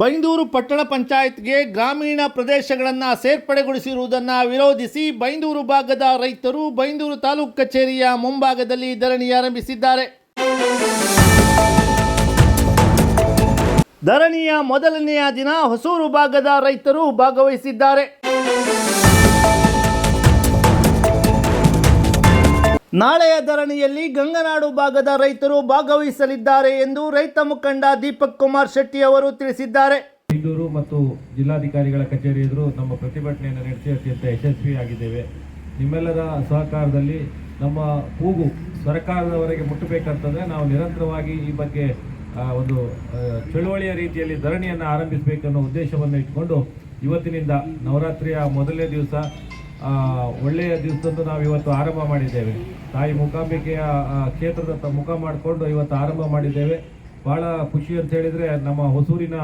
ಬೈಂದೂರು ಪಟ್ಟಣ ಪಂಚಾಯತ್ಗೆ ಗ್ರಾಮೀಣ ಪ್ರದೇಶಗಳನ್ನು ಸೇರ್ಪಡೆಗೊಳಿಸಿರುವುದನ್ನು ವಿರೋಧಿಸಿ ಬೈಂದೂರು ಭಾಗದ ರೈತರು ಬೈಂದೂರು ತಾಲೂಕು ಕಚೇರಿಯ ಮುಂಭಾಗದಲ್ಲಿ ಧರಣಿ ಆರಂಭಿಸಿದ್ದಾರೆ. ಧರಣಿಯ ಮೊದಲನೆಯ ದಿನ ಹೊಸೂರು ಭಾಗದ ರೈತರು ಭಾಗವಹಿಸಿದ್ದಾರೆ. ನಾಳೆಯ ಧರಣಿಯಲ್ಲಿ ಗಂಗನಾಡು ಭಾಗದ ರೈತರು ಭಾಗವಹಿಸಲಿದ್ದಾರೆ ಎಂದು ರೈತ ಮುಖಂಡ ದೀಪಕ್ ಕುಮಾರ್ ಶೆಟ್ಟಿ ಅವರು ತಿಳಿಸಿದ್ದಾರೆ. ಬೆಂಗಳೂರು ಮತ್ತು ಜಿಲ್ಲಾಧಿಕಾರಿಗಳ ಕಚೇರಿ ಎದುರು ನಮ್ಮ ಪ್ರತಿಭಟನೆಯನ್ನು ನಡೆಸಿ ಅತ್ಯಂತ ಯಶಸ್ವಿಯಾಗಿದ್ದೇವೆ. ನಿಮ್ಮೆಲ್ಲರ ಸಹಕಾರದಲ್ಲಿ ನಮ್ಮ ಕೂಗು ಸರ್ಕಾರದವರೆಗೆ ಮುಟ್ಟಬೇಕಂತಂದರೆ ನಾವು ನಿರಂತರವಾಗಿ ಈ ಬಗ್ಗೆ ಒಂದು ಚಳುವಳಿಯ ರೀತಿಯಲ್ಲಿ ಧರಣಿಯನ್ನು ಆರಂಭಿಸಬೇಕನ್ನೋ ಉದ್ದೇಶವನ್ನು ಇಟ್ಕೊಂಡು ಇವತ್ತಿನಿಂದ ನವರಾತ್ರಿಯ ಮೊದಲನೇ ದಿವಸ ಒಳ್ಳೆಯ ದಿವಸದಂದು ನಾವು ಇವತ್ತು ಆರಂಭ ಮಾಡಿದ್ದೇವೆ. ತಾಯಿ ಮೂಕಾಂಬಿಕೆಯ ಕ್ಷೇತ್ರದತ್ತ ಕ್ಷೇತ್ರದ ಮುಖ ಮಾಡಿಕೊಂಡು ಇವತ್ತು ಆರಂಭ ಮಾಡಿದ್ದೇವೆ. ಬಹಳ ಖುಷಿ ಅಂತ ಹೇಳಿದರೆ ನಮ್ಮ ಹೊಸೂರಿನ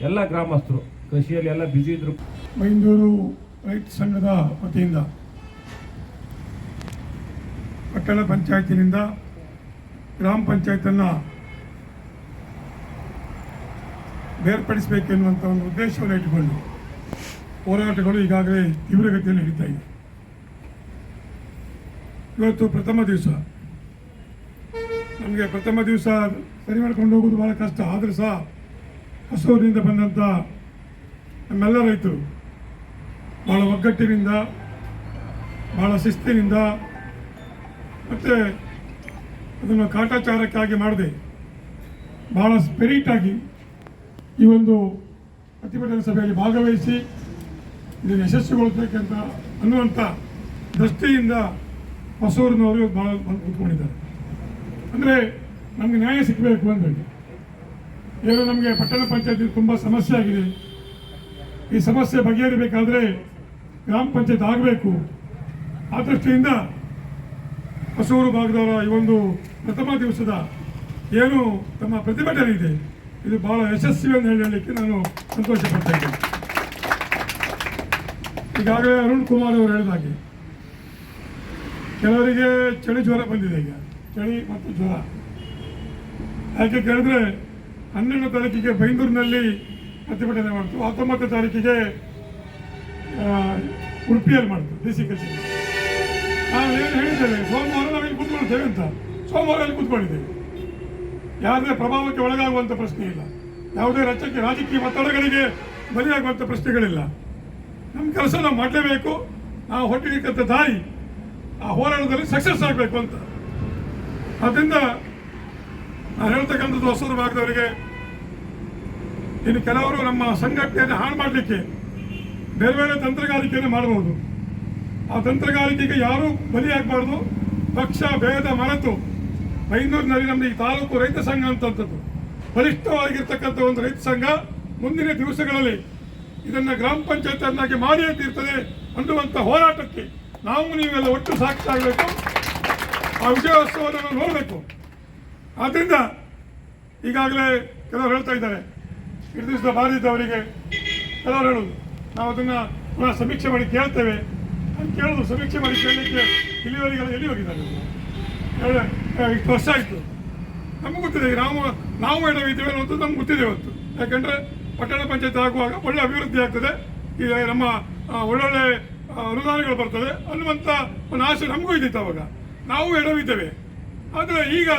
ಎಲ್ಲ ಗ್ರಾಮಸ್ಥರು, ಕೃಷಿಯಲ್ಲಿ ಎಲ್ಲ ಬ್ಯುಸಿ ಇದ್ರು. ಮೈಂದೂರು ರೈತ ಸಂಘದ ವತಿಯಿಂದ, ಪಟ್ಟಣ ಪಂಚಾಯತಿನಿಂದ ಗ್ರಾಮ ಪಂಚಾಯತನ್ನು ಬೇರ್ಪಡಿಸಬೇಕೆನ್ನುವಂಥ ಒಂದು ಉದ್ದೇಶವನ್ನು ಇಟ್ಟುಕೊಂಡು ಹೋರಾಟಗಳು ಈಗಾಗಲೇ ತೀವ್ರಗತಿಯಲ್ಲಿ ನಡೀತಾ ಇದೆ. ಇವತ್ತು ಪ್ರಥಮ ದಿವಸ. ನಮಗೆ ಪ್ರಥಮ ದಿವಸ ಸರಿ ಮಾಡ್ಕೊಂಡು ಹೋಗೋದು ಭಾಳ ಕಷ್ಟ. ಆದರೂ ಸಹ ಹಸೂರಿನಿಂದ ಬಂದಂಥ ನಮ್ಮೆಲ್ಲ ರೈತರು ಭಾಳ ಒಗ್ಗಟ್ಟಿನಿಂದ ಭಾಳ ಶಿಸ್ತಿನಿಂದ ಮತ್ತು ಅದನ್ನು ಕಾಟಾಚಾರಕ್ಕಾಗಿ ಮಾಡದೆ ಭಾಳ ಸ್ಪಿರಿಟಾಗಿ ಈ ಒಂದು ಪ್ರತಿಭಟನಾ ಸಭೆಯಲ್ಲಿ ಭಾಗವಹಿಸಿ ಇದನ್ನು ಯಶಸ್ವಿಗೊಳಿಸಬೇಕಂತ ಅನ್ನುವಂಥ ದೃಷ್ಟಿಯಿಂದ ಹೊಸೂರಿನವರು ಭಾಳ ಬಂದು ಕೂತ್ಕೊಂಡಿದ್ದಾರೆ. ಅಂದರೆ ನಮಗೆ ನ್ಯಾಯ ಸಿಗಬೇಕು ಅಂದೇಳಿ ಏನು ನಮಗೆ ಪಟ್ಟಣ ಪಂಚಾಯತಿ ತುಂಬ ಸಮಸ್ಯೆ ಆಗಿದೆ. ಈ ಸಮಸ್ಯೆ ಬಗೆಹರಿಬೇಕಾದ್ರೆ ಗ್ರಾಮ ಪಂಚಾಯತ್ ಆಗಬೇಕು. ಆ ದೃಷ್ಟಿಯಿಂದ ಹೊಸೂರು ಭಾಗದವರ ಈ ಒಂದು ಪ್ರಥಮ ದಿವಸದ ಏನು ತಮ್ಮ ಪ್ರತಿಭಟನೆ ಇದೆ, ಇದು ಬಹಳ ಯಶಸ್ವಿ ಅಂತ ಹೇಳಲಿಕ್ಕೆ ನಾನು ಸಂತೋಷ ಪಡ್ತಾ ಇದ್ದೇನೆ. ಈಗಾಗಲೇ ಅರುಣ್ ಕುಮಾರ್ ಅವರು ಹೇಳಿದಾಗೆ. ಕೆಲವರಿಗೆ ಚಳಿ ಜ್ವರ ಬಂದಿದೆ ಈಗ. ಚಳಿ ಮತ್ತು ಜ್ವರ. ಯಾಕೆ ಕೇಳಿದ್ರೆ ಹನ್ನೆರಡನೇ ತಾರೀಕಿಗೆ ಬೆಂಗಳೂರಿನಲ್ಲಿ ಪ್ರತಿಭಟನೆ ಮಾಡ್ತು. ಹತ್ತೊಂಬತ್ತನೇ ತಾರೀಕಿಗೆ ಉಡುಪಿಯಲ್ಲಿ ಮಾಡ್ತು, ಡಿ ಸಿ ಕಚೇರಿ. ನಾವು ಏನು ಹೇಳಿದ್ದೇವೆ ಸೋಮವಾರ ನಾವು ಇಲ್ಲಿ ಕೂತ್ಕೊಳ್ತೇವೆ ಅಂತ. ಸೋಮವಾರ ಅಲ್ಲಿ ಕೂತ್ಕೊಂಡಿದ್ದೇವೆ. ಯಾವುದೇ ಪ್ರಭಾವಕ್ಕೆ ಒಳಗಾಗುವಂಥ ಪ್ರಶ್ನೆ ಇಲ್ಲ. ಯಾವುದೇ ರಾಜ್ಯಕ್ಕೆ ರಾಜಕೀಯ ಒತ್ತಡಗಳಿಗೆ ಬಲಿಯಾಗುವಂಥ ಪ್ರಶ್ನೆಗಳಿಲ್ಲ. ನಮ್ಮ ಕೆಲಸ ನಾವು ಮಾಡಲೇಬೇಕು. ನಾವು ಹೊಟ್ಟಿರ್ತಕ್ಕಂಥ ದಾರಿ ಆ ಹೋರಾಟದಲ್ಲಿ ಸಕ್ಸಸ್ ಆಗಬೇಕು ಅಂತ. ಆದ್ದರಿಂದ ನಾನು ಹೇಳ್ತಕ್ಕಂಥದ್ದು ಹೊಸದ ಭಾಗದವರಿಗೆ, ಇನ್ನು ಕೆಲವರು ನಮ್ಮ ಸಂಘಟನೆಯನ್ನು ಹಾಳು ಮಾಡಲಿಕ್ಕೆ ಬೇರೆ ಬೇರೆ ತಂತ್ರಗಾರಿಕೆಯನ್ನು ಮಾಡಬಹುದು ಆ ತಂತ್ರಗಾರಿಕೆಗೆ ಯಾರೂ ಬಲಿಯಾಗಬಾರ್ದು. ಪಕ್ಷ, ಭೇದ, ಮರೆತು ಬೈಂದೂರಿನಲ್ಲಿ ನಮ್ಮದು ಈ ತಾಲೂಕು ರೈತ ಸಂಘ ಅಂತದ್ದು ಬಲಿಷ್ಠವಾಗಿರ್ತಕ್ಕಂಥ ಒಂದು ರೈತ ಸಂಘ ಮುಂದಿನ ದಿವಸಗಳಲ್ಲಿ ಇದನ್ನ ಗ್ರಾಮ ಪಂಚಾಯತ್ ಅನ್ನಾಗಿ ಅಂತ ತೀರ್ತದೆ ಅನ್ನುವಂಥ ಹೋರಾಟಕ್ಕೆ ನಾವು ನೀವೆಲ್ಲ ಒಟ್ಟು ಸಾಕ್ಷಾಗಬೇಕು ಆ ವಿಜಯೋತ್ಸವವನ್ನು ನೋಡಬೇಕು. ಆದ್ದರಿಂದ ಈಗಾಗಲೇ ಕೆಲವರು ಹೇಳ್ತಾ ಇದ್ದಾರೆ. ಇಷ್ಟು ಬಾಧಿದ್ದವರಿಗೆ ಕೆಲವರು ಹೇಳೋದು. ನಾವು ಅದನ್ನು ಪುನಃ ಸಮೀಕ್ಷೆ ಮಾಡಿ ಕೇಳ್ತೇವೆ. ಅಂತ ಕೇಳೋದು, ಸಮೀಕ್ಷೆ ಮಾಡಿ ಕೇಳಲಿಕ್ಕೆ ಇಲ್ಲಿವರೆಗೆಲ್ಲ ಎಲ್ಲಿ ಹೋಗಿದ್ದಾರೆ? ಇಷ್ಟು ವರ್ಷ ಆಯಿತು. ನಮ್ಗೆ ಗೊತ್ತಿದೆ ನಾವು ನಾವು ಎಡವಿದ್ದೇವೆ ಅನ್ನೋದು ನಮ್ಗೆ ಗೊತ್ತಿದೆ ಇವತ್ತು. ಯಾಕಂದರೆ ಪಟ್ಟಣ ಪಂಚಾಯತ್ ಆಗುವಾಗ ಒಳ್ಳೆ ಅಭಿವೃದ್ಧಿ ಆಗ್ತದೆ. ಈಗ ನಮ್ಮ ಒಳ್ಳೊಳ್ಳೆ ಅನುದಾನಗಳು ಬರ್ತದೆ. ಅನ್ನುವಂಥ ಒಂದು ಆಸೆ ನಮಗೂ ಇದ್ದಿತ್ತು ಅವಾಗ. ನಾವು ಎಡವಿದ್ದೇವೆ. ಆದರೆ ಈಗ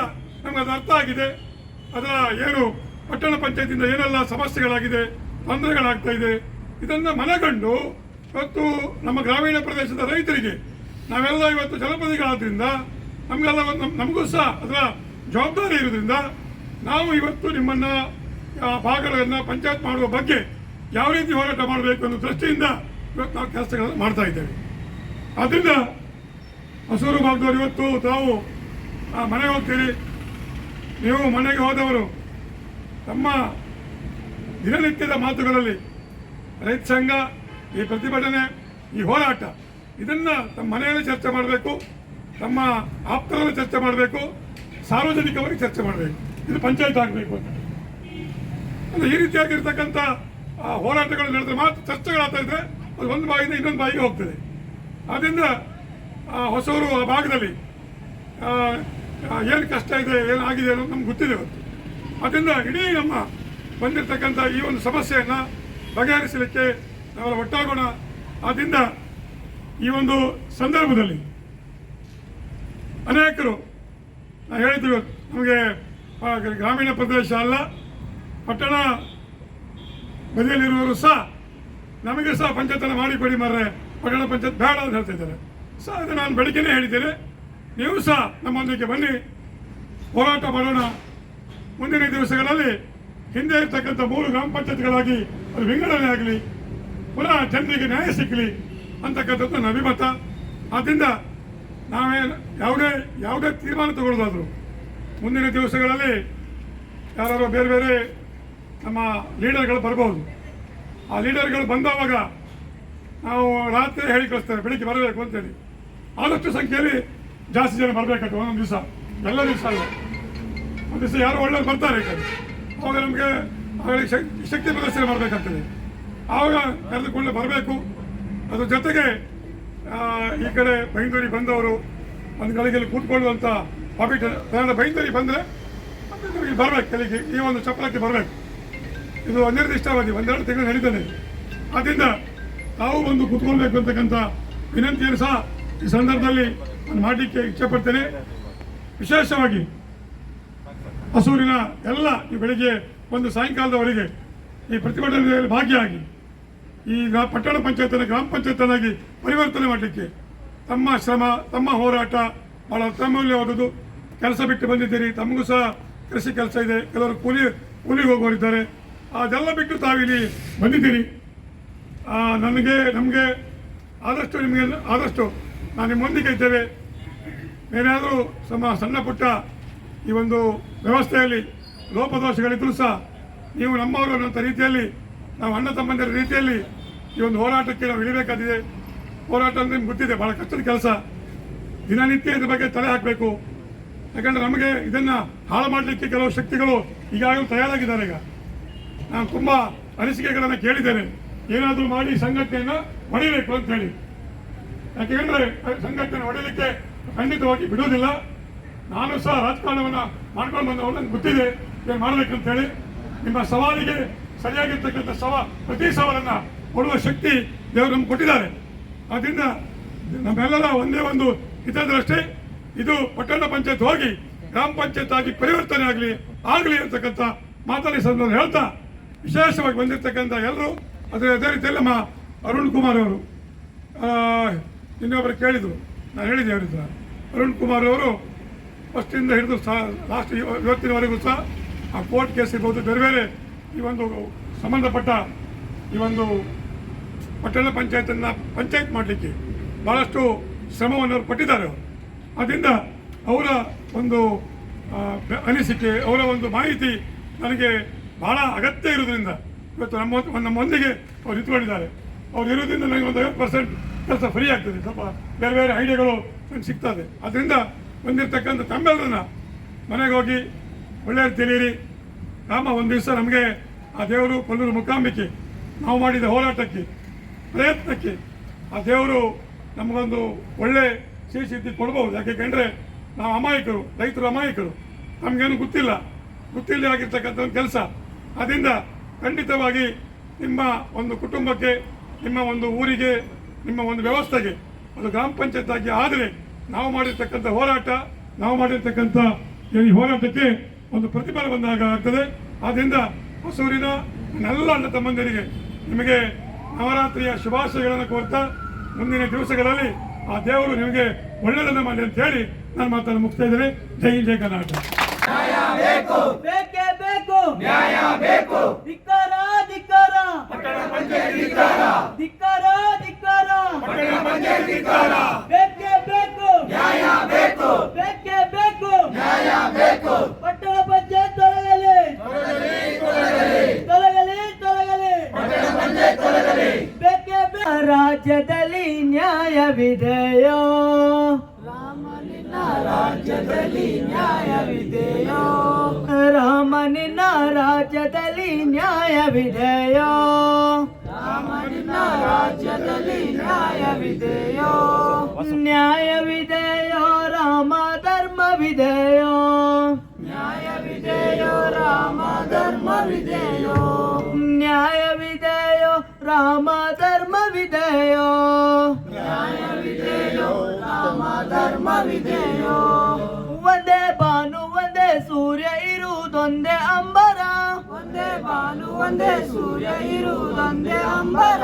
ನಮಗೆ ಅದು ಅರ್ಥ ಆಗಿದೆ. ಅದರ ಏನು ಪಟ್ಟಣ ಪಂಚಾಯತಿಂದ ಏನೆಲ್ಲ ಸಮಸ್ಯೆಗಳಾಗಿದೆ, ತೊಂದರೆಗಳಾಗ್ತಾ ಇದೆ, ಇದನ್ನು ಮನಗಂಡು ಇವತ್ತು ನಮ್ಮ ಗ್ರಾಮೀಣ ಪ್ರದೇಶದ ರೈತರಿಗೆ ನಾವೆಲ್ಲ ಇವತ್ತು ಜನಪದಿಗಳಾದ್ರಿಂದ ನಮಗೆಲ್ಲ ಒಂದು ನಮ್- ನಮಗೂ ಸಹ ಅದರ ಜವಾಬ್ದಾರಿ ಇರೋದ್ರಿಂದ ನಾವು ಇವತ್ತು ನಿಮ್ಮನ್ನ ಭಾಗಗಳನ್ನು ಪಂಚಾಯತ್ ಮಾಡುವ ಬಗ್ಗೆ ಯಾವ ರೀತಿ ಹೋರಾಟ ಮಾಡಬೇಕು ಅನ್ನೋ ದೃಷ್ಟಿಯಿಂದ ಇವತ್ತು ನಾವು ಕೆಲಸಗಳನ್ನು ಮಾಡ್ತಾ ಇದ್ದೇವೆ. ಆದ್ದರಿಂದ ಹೊಸೂರು ಭಾಗದವರು ಇವತ್ತು ತಾವು ಮನೆಗೆ ಹೋಗ್ತೀರಿ. ನೀವು ಮನೆಗೆ ಹೋದವರು ತಮ್ಮ ದಿನನಿತ್ಯದ ಮಾತುಗಳಲ್ಲಿ ರೈತ ಸಂಘ, ಈ ಪ್ರತಿಭಟನೆ, ಈ ಹೋರಾಟ, ಇದನ್ನು ತಮ್ಮ ಮನೆಯಲ್ಲಿ ಚರ್ಚೆ ಮಾಡಬೇಕು, ತಮ್ಮ ಆಪ್ತರಲ್ಲಿ ಚರ್ಚೆ ಮಾಡಬೇಕು, ಸಾರ್ವಜನಿಕವಾಗಿ ಚರ್ಚೆ ಮಾಡಬೇಕು. ಇದು ಪಂಚಾಯತ್ ಆಗಬೇಕು ಅಂತ. ಅಂದ್ರೆ ಈ ರೀತಿಯಾಗಿರ್ತಕ್ಕಂಥ ಹೋರಾಟಗಳು ನಡೆದ್ರೆ ಮಾತ್ರ ಚರ್ಚೆಗಳಾಗ್ತಾ ಇದ್ರೆ ಅದು ಒಂದು ಬಾಯಿಂದ ಇನ್ನೊಂದು ಬಾಯಿಗೆ ಹೋಗ್ತದೆ. ಆದ್ದರಿಂದ ಹೊಸವರು ಆ ಭಾಗದಲ್ಲಿ ಏನು ಕಷ್ಟ ಇದೆ ಏನಾಗಿದೆ ಅನ್ನೋದು ನಮ್ಗೆ ಗೊತ್ತಿದೆ ಇವತ್ತು ಅದರಿಂದ ಇಡೀ ನಮ್ಮ ಬಂದಿರತಕ್ಕಂಥ ಈ ಒಂದು ಸಮಸ್ಯೆಯನ್ನು ಬಗೆಹರಿಸಲಿಕ್ಕೆ ನಾವೆಲ್ಲ ಒಟ್ಟಾಗೋಣ. ಆದ್ದರಿಂದ ಈ ಒಂದು ಸಂದರ್ಭದಲ್ಲಿ ಅನೇಕರು ನಾವು ಹೇಳಿದ್ರು ನಮಗೆ ಗ್ರಾಮೀಣ ಪ್ರದೇಶ ಅಲ್ಲ ಪಟ್ಟಣ ಬದಿಯಲ್ಲಿರುವವರು ಸಹ ನಮಗೆ ಸಹ ಪಂಚಾಯತನ ಮಾಡಿಕೊಡಿ ಮಾರ್ರೆ. ಪಟ್ಟಣ ಪಂಚಾಯತ್ ಬೇಡ ಅಂತ ಹೇಳ್ತಾ ಇದ್ದಾರೆ. ಸಹ ಅದು ನಾನು ಬೆಳಿಗ್ಗೆನೇ ಹೇಳಿದ್ದೇನೆ. ನೀವು ಸಹ ನಮ್ಮೊಂದಿಗೆ ಬನ್ನಿ. ಹೋರಾಟ ಮಾಡೋಣ. ಮುಂದಿನ ದಿವಸಗಳಲ್ಲಿ ಹಿಂದೆ ಇರ್ತಕ್ಕಂಥ ಮೂರು ಗ್ರಾಮ ಪಂಚಾಯತ್ಗಳಾಗಿ ಅದು ವಿಂಗಡಣೆ ಆಗಲಿ, ಪುನಃ ಜನರಿಗೆ ನ್ಯಾಯ ಸಿಕ್ಕಲಿ ಅಂತಕ್ಕಂಥದ್ದು ನನ್ನ ಅಭಿಮತ. ಆದ್ದರಿಂದ ನಾವೇ ಯಾವುದೇ ಯಾವುದೇ ತೀರ್ಮಾನ ತಗೊಳ್ಳೋದಾದರೂ ಮುಂದಿನ ದಿವಸಗಳಲ್ಲಿ ಯಾರು ಬೇರೆ ಬೇರೆ ನಮ್ಮ ಲೀಡರ್ಗಳು ಬರಬಹುದು ಆ ಲೀಡರ್ಗಳು ಬಂದವಾಗ ನಾವು ರಾತ್ರಿ ಹೇಳಿ ಕಳಿಸ್ತೇವೆ, ಬೆಳಿಗ್ಗೆ ಬರಬೇಕು ಅಂತೇಳಿ. ಆದಷ್ಟು ಸಂಖ್ಯೆಯಲ್ಲಿ ಜಾಸ್ತಿ ಜನ ಬರಬೇಕಂತ ಒಂದೊಂದು ದಿವಸ. ಎಲ್ಲ ದಿವಸ ಅಲ್ಲ. ಒಂದು ದಿವಸ ಯಾರು ಒಳ್ಳೆಯವ್ರು ಬರ್ತಾರೆ ಅವಾಗ ನಮಗೆ ಅವರಿಗೆ ಶಕ್ತಿ ಪ್ರದರ್ಶನ ಮಾಡಬೇಕಾಗ್ತದೆ ಆವಾಗ ಕರೆದುಕೊಂಡು ಬರಬೇಕು. ಅದ್ರ ಜೊತೆಗೆ ಈ ಕಡೆ ಬೈಂದೂರಿಗೆ ಬಂದವರು ಒಂದು ಗಳಿಗೆಯಲ್ಲಿ ಕೂತ್ಕೊಳ್ಳುವಂಥ ಹಾಬಿಟ್ ಬೈಂದೂರಿಗೆ ಬಂದರೆ ಬರಬೇಕು ಕೆಳಗೆ ಈ ಒಂದು ಚಪ್ಪಲಕ್ಕೆ ಬರಬೇಕು. ಇದು ಅನಿರ್ದಿಷ್ಟಾವಧಿ ಒಂದೆರಡು ತಿಂಗಳು ನಡೀತದೆ ಆದ್ದರಿಂದ ತಾವು ಬಂದು ಕೂತ್ಕೊಳ್ಬೇಕು ಅಂತಕ್ಕಂಥ ವಿನಂತಿಯನ್ನು ಸಹ ಈ ಸಂದರ್ಭದಲ್ಲಿ ನಾನು ಮಾಡಲಿಕ್ಕೆ ಇಚ್ಛೆಪಡ್ತೇನೆ. ವಿಶೇಷವಾಗಿ ಹಸೂರಿನ ಎಲ್ಲ ಈ ಬೆಳಿಗ್ಗೆ ಒಂದು ಸಾಯಂಕಾಲದವರೆಗೆ ಈ ಪ್ರತಿಭಟನೆಯಲ್ಲಿ ಭಾಗಿಯಾಗಿ ಈ ಪಟ್ಟಣ ಪಂಚಾಯತನ ಗ್ರಾಮ ಪಂಚಾಯತನಾಗಿ ಪರಿವರ್ತನೆ ಮಾಡಲಿಕ್ಕೆ ತಮ್ಮ ಶ್ರಮ, ತಮ್ಮ ಹೋರಾಟ ಬಹಳ ಅತ್ಯಮೂಲ್ಯವಾದದ್ದು. ಕೆಲಸ ಬಿಟ್ಟು ಬಂದಿದ್ದೀರಿ, ತಮಗೂ ಸಹ ಕೃಷಿ ಕೆಲಸ ಇದೆ. ಕೆಲವರು ಕೂಲಿ, ಕೂಲಿಗೆ ಹೋಗೋರಿದ್ದಾರೆ ಅದೆಲ್ಲ ಬಿಟ್ಟು ತಾವಿಲ್ಲಿ ಬಂದಿದ್ದೀರಿ. ನನಗೆ, ನಮಗೆ ಆದಷ್ಟು ನಿಮಗೆ, ಆದಷ್ಟು ನಾನು ನಿಮ್ಮೊಂದಿಗೆ ಇದ್ದೇವೆ ಏನಾದರೂ ಸಮ ಸಣ್ಣ ಪುಟ್ಟ ಈ ಒಂದು ವ್ಯವಸ್ಥೆಯಲ್ಲಿ ಲೋಪದೋಷಗಳಿದ್ದರೂ ಸಹ ನೀವು ನಮ್ಮವರು ಅನ್ನೋಂಥ ರೀತಿಯಲ್ಲಿ, ನಾವು ಅಣ್ಣ ತಮ್ಮಂದಿರ ರೀತಿಯಲ್ಲಿ ಈ ಒಂದು ಹೋರಾಟಕ್ಕೆ ನಾವು ಇಳಿಬೇಕಾಗಿದೆ. ಹೋರಾಟ ಅಂದರೆ ನಿಮ್ಗೆ ಗೊತ್ತಿದೆ ಭಾಳ ಕಷ್ಟದ ಕೆಲಸ. ದಿನನಿತ್ಯ ಇದ್ರ ಬಗ್ಗೆ ತಲೆ ಹಾಕಬೇಕು. ಯಾಕಂದರೆ ನಮಗೆ ಇದನ್ನು ಹಾಳು ಮಾಡಲಿಕ್ಕೆ ಕೆಲವು ಶಕ್ತಿಗಳು ಈಗಾಗಲೇ ತಯಾರಾಗಿದ್ದಾರೆ ಈಗ. ನಾನು ತುಂಬ ಅನಿಸಿಕೆಗಳನ್ನು ಕೇಳಿದ್ದೇನೆ. ಏನಾದರೂ ಮಾಡಿ ಸಂಘಟನೆಯನ್ನು ಹೊಡಿಬೇಕು ಅಂತ ಹೇಳಿ. ಯಾಕೆಂದ್ರೆ ಸಂಘಟನೆ ಹೊಡಿಲಿಕ್ಕೆ ಖಂಡಿತವಾಗಿ ಬಿಡುವುದಿಲ್ಲ. ನಾನು ಸಹ ರಾಜಕಾರಣವನ್ನು ಮಾಡ್ಕೊಂಡು ಬಂದವರು ನನಗೆ ಗೊತ್ತಿದೆ ಏನು ಮಾಡಬೇಕಂತ ಹೇಳಿ ನಿಮ್ಮ ಸವಾಲಿಗೆ ಸರಿಯಾಗಿರ್ತಕ್ಕಂಥ ಸವಾ, ಪ್ರತಿ ಸವಾಲನ್ನು ಕೊಡುವ ಶಕ್ತಿ ದೇವರು ನಮ್ಗೆ ಕೊಟ್ಟಿದ್ದಾರೆ. ಆದ್ದರಿಂದ ನಮ್ಮೆಲ್ಲರ ಒಂದೇ ಒಂದು ಹಿತದೃಷ್ಟಿ, ಇದು ಪಟ್ಟಣ ಪಂಚಾಯತ್ ಹೋಗಿ, ಗ್ರಾಮ ಪಂಚಾಯತ್ ಆಗಿ ಪರಿವರ್ತನೆ ಆಗಲಿ ಆಗಲಿ ಅಂತಕ್ಕಂಥ ಮಾತಾಡಿ ಸಂದರ್ಭ ಹೇಳ್ತಾ ವಿಶೇಷವಾಗಿ ಬಂದಿರತಕ್ಕಂಥ ಎಲ್ಲರೂ ಅದೇ ಅದೇ ರೀತಿಯಲ್ಲಿ ನಮ್ಮ ಅರುಣ್ ಕುಮಾರ್ ಅವರು. ಇನ್ನೊಬ್ಬರು ಕೇಳಿದರು, ನಾನು ಹೇಳಿದೆ ಅವ್ರ ಹತ್ರ. ಅರುಣ್ ಕುಮಾರ್ ಅವರು ಫಸ್ಟಿಂದ ಹಿಡಿದು ಸಹ ಲಾಸ್ಟ್ ಇವತ್ತಿನವರೆಗೂ ಸಹ ಆ ಕೋರ್ಟ್ ಕೇಸ್ ಇರ್ಬೋದು, ಬೇರೆ ಬೇರೆ ಈ ಒಂದು ಸಂಬಂಧಪಟ್ಟ ಈ ಒಂದು ಪಟ್ಟಣ ಪಂಚಾಯತನ್ನು ಪಂಚಾಯತ್ ಮಾಡಲಿಕ್ಕೆ ಭಾಳಷ್ಟು ಶ್ರಮವನ್ನು ಅವರು ಪಟ್ಟಿದ್ದಾರೆ ಅವರು. ಅದರಿಂದ ಅವರ ಒಂದು ಅನಿಸಿಕೆ, ಅವರ ಒಂದು ಮಾಹಿತಿ ನನಗೆ ಬಹಳ ಅಗತ್ಯ ಇರೋದ್ರಿಂದ ಇವತ್ತು ನಮ್ಮ ನಮ್ಮೊಂದಿಗೆ ಅವ್ರು ನಿಂತ್ಕೊಂಡಿದ್ದಾರೆ. ಅವ್ರು ಇರೋದ್ರಿಂದ ನನಗೆ ಒಂದು ಐವತ್ತು ಪರ್ಸೆಂಟ್ ಕೆಲಸ ಫ್ರೀ ಆಗ್ತದೆ. ಸ್ವಲ್ಪ ಬೇರೆ ಬೇರೆ ಐಡಿಯಾಗಳು ನನಗೆ ಸಿಗ್ತದೆ. ಅದರಿಂದ ಬಂದಿರತಕ್ಕಂಥ ತಮ್ಮೆಲ್ಲರನ್ನ ಮನೆಗೆ ಹೋಗಿ ಒಳ್ಳೆಯ ತಿಳಿಯಿರಿ ರಾಮ ಒಂದು ದಿವಸ ನಮಗೆ ಆ ದೇವರು ಕೊಲ್ಲೂರು ಮುಖಾಂಬಿಕೆ ನಾವು ಮಾಡಿದ ಹೋರಾಟಕ್ಕೆ, ಪ್ರಯತ್ನಕ್ಕೆ ಆ ದೇವರು ನಮಗೊಂದು ಒಳ್ಳೆ ಸಿಹಿ ಸಿದ್ಧಿ ಕೊಡ್ಬೋದು ಯಾಕೆಂದರೆ ನಾವು ಅಮಾಯಕರು, ರೈತರು ಅಮಾಯಕರು. ನಮಗೇನು ಗೊತ್ತಿಲ್ಲ. ಗೊತ್ತಿಲ್ಲದೆ ಆಗಿರ್ತಕ್ಕಂಥ ಒಂದು ಕೆಲಸ. ಅದರಿಂದ ಖಂಡಿತವಾಗಿ ನಿಮ್ಮ ಒಂದು ಕುಟುಂಬಕ್ಕೆ, ನಿಮ್ಮ ಒಂದು ಊರಿಗೆ, ನಿಮ್ಮ ಒಂದು ವ್ಯವಸ್ಥೆಗೆ, ಒಂದು ಗ್ರಾಮ ಪಂಚಾಯತ್ ಆಗಿ ಆದರೆ ನಾವು ಮಾಡಿರ್ತಕ್ಕಂಥ ಹೋರಾಟ, ನಾವು ಮಾಡಿರ್ತಕ್ಕಂಥ ಈ ಹೋರಾಟಕ್ಕೆ ಒಂದು ಪ್ರತಿಫಲ ಬಂದಾಗ ಆಗ್ತದೆ. ಆದ್ದರಿಂದ ಹೊಸೂರಿನ ನನ್ನೆಲ್ಲ ಅಣ್ಣ ತಮ್ಮಂದಿರಿಗೆ ನಿಮಗೆ ನವರಾತ್ರಿಯ ಶುಭಾಶಯಗಳನ್ನು ಕೋರ್ತಾ ಮುಂದಿನ ದಿವಸಗಳಲ್ಲಿ ಆ ದೇವರು ನಿಮಗೆ ಒಳ್ಳೆಯದನ್ನು ಮಾಡಿ ಅಂತ ಹೇಳಿ ನಾನು ಮಾತನ್ನು ಮುಗಿಸ್ತಾ ಇದ್ದೇನೆ. ಜೈ ಜಯ ಕರ್ನಾಟಕ. ನ್ಯಾಯ ಬೇಕು ಧಿಕ್ಕಾರ ಧಿಕ್ಕಾರ ಪಟ್ಟಣ ಪಂಚಾಯತ್ ಧಿಕ್ಕಾರ. ಧಿಕ್ಕಾರ ಧಿಕ್ಕಾರ. ಪಟ್ಟಣ ಪಂಚಾಯತ್ ಧಿಕ್ಕಾರ. ಬೇಕೇ ಬೇಕು. ನ್ಯಾಯ ಬೇಕು. ಬೇಕೇ ಬೇಕು. ನ್ಯಾಯ ಬೇಕು. ಪಟ್ಟಣ ಪಂಚಾಯತ್ ತೊಲಗಲಿ ತೊಲಗಲಿ ತೊಲಗಲಿ ಪಟ್ಟಣ ಪಂಚಾಯತ್ ತೊಲಗಲಿ ಬೇಕೇ ಬೇಕು. ರಾಜ್ಯದಲ್ಲಿ ನ್ಯಾಯವಿದೆಯೋ? ರಾಮನಿನ ರಾಜ್ಯದಲ್ಲಿ ನ್ಯಾಯವಿದೆಯೋ? ರಾಮನಿನ ರಾಜ್ಯದಲ್ಲಿ ನ್ಯಾಯವಿದೆಯೋ ರಾಮನಿನ ರಾಜ್ಯದಲ್ಲಿ ನ್ಯಾಯವಿದೆಯೋ ನ್ಯಾಯವಿದೆಯೋ ರಾಮ ಧರ್ಮವಿದೆಯೋ ನ್ಯಾಯವಿದೆಯೋ ರಾಮ ಧರ್ಮ ಧರ್ಮವಿದೆಯೋ ನ್ಯಾಯವಿದೆಯೋ ರಾಮ ಧರ್ಮವಿದೆಯೋ ನ್ಯಾಯವಿದೆಯೋ ರಾಮ ಧರ್ಮವಿದೆಯೋ ಒಂದೇ ಬಾನು ಒಂದೇ ಸೂರ್ಯ ಇರುವುದೊಂದೇ ಅಂಬರ. ಒಂದೇ ಬಾನು ಒಂದೇ ಸೂರ್ಯ ಇರುವುದೊಂದೇ ಅಂಬರ.